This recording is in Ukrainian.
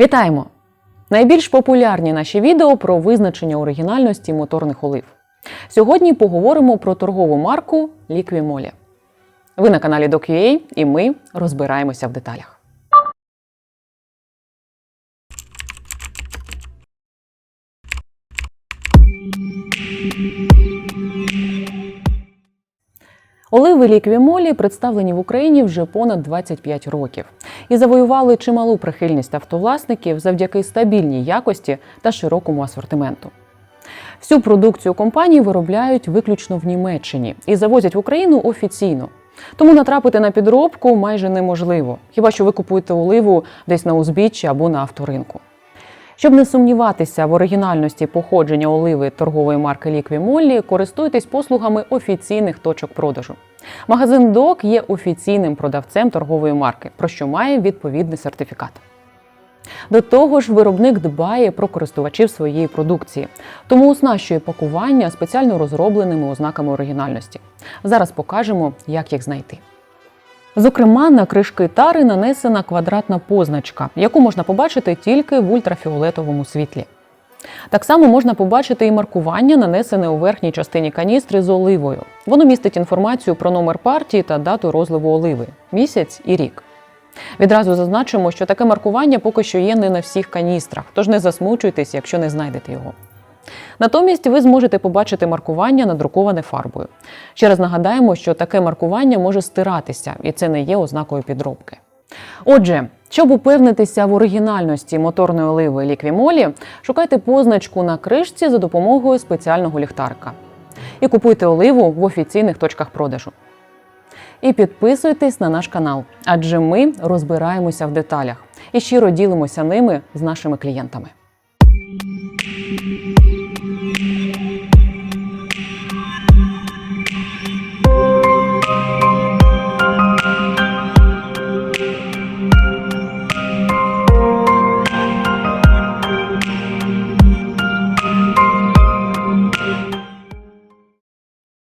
Вітаємо! Найбільш популярні наші відео про визначення оригінальності моторних олив. Сьогодні поговоримо про торгову марку Liquimolі. Ви на каналі DocUA і ми розбираємося в деталях. Оливи ліквімолі представлені в Україні вже понад 25 років і завоювали чималу прихильність автовласників завдяки стабільній якості та широкому асортименту. Всю продукцію компанії виробляють виключно в Німеччині і завозять в Україну офіційно. Тому натрапити на підробку майже неможливо, хіба що ви купуєте оливу десь на узбіччі або на авторинку. Щоб не сумніватися в оригінальності походження оливи торгової марки Лікві Моллі, користуйтесь послугами офіційних точок продажу. Магазин ДОК є офіційним продавцем торгової марки, про що має відповідний сертифікат. До того ж, виробник дбає про користувачів своєї продукції, тому оснащує пакування спеціально розробленими ознаками оригінальності. Зараз покажемо, як їх знайти. Зокрема, на кришки тари нанесена квадратна позначка, яку можна побачити тільки в ультрафіолетовому світлі. Так само можна побачити і маркування, нанесене у верхній частині каністри з оливою. Воно містить інформацію про номер партії та дату розливу оливи, місяць і рік. Відразу зазначимо, що таке маркування поки що є не на всіх каністрах, тож не засмучуйтесь, якщо не знайдете його. Натомість ви зможете побачити маркування, надруковане фарбою. Ще раз нагадаємо, що таке маркування може стиратися, і це не є ознакою підробки. Отже, щоб упевнитися в оригінальності моторної оливи ліквімолі, шукайте позначку на кришці за допомогою спеціального ліхтарка. І купуйте оливу в офіційних точках продажу. І підписуйтесь на наш канал, адже ми розбираємося в деталях і щиро ділимося ними з нашими клієнтами.